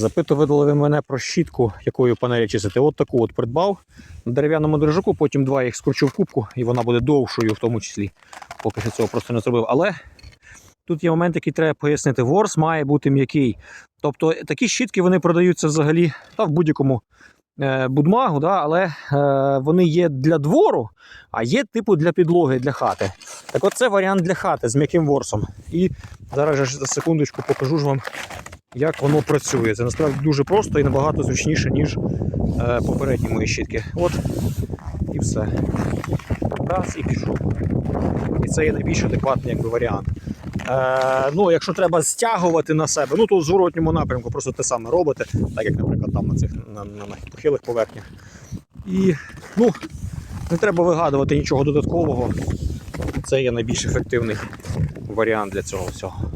Запитували ви мене про щітку, якою панелі чистити. От таку от придбав на дерев'яному держаку, потім два їх скручу в кубку, і вона буде довшою в тому числі. Поки що цього просто не зробив. Але тут є момент, який треба пояснити. Ворс має бути м'який. Тобто такі щітки вони продаються взагалі та в будь-якому е, будмагу, да, але е, вони є для двору, а є типу для підлоги, для хати. Так от це варіант для хати з м'яким ворсом. І зараз за секундочку покажу ж вам, як воно працює. Це насправді дуже просто і набагато зручніше, ніж е, попередні мої щітки. От і все. Раз і пішов. І це є найбільш адекватний якби, варіант. Е, ну, якщо треба стягувати на себе, ну то в зворотньому напрямку просто те саме робите, так як, наприклад, там на цих на, на, на похилих поверхнях. І ну, не треба вигадувати нічого додаткового. Це є найбільш ефективний варіант для цього всього.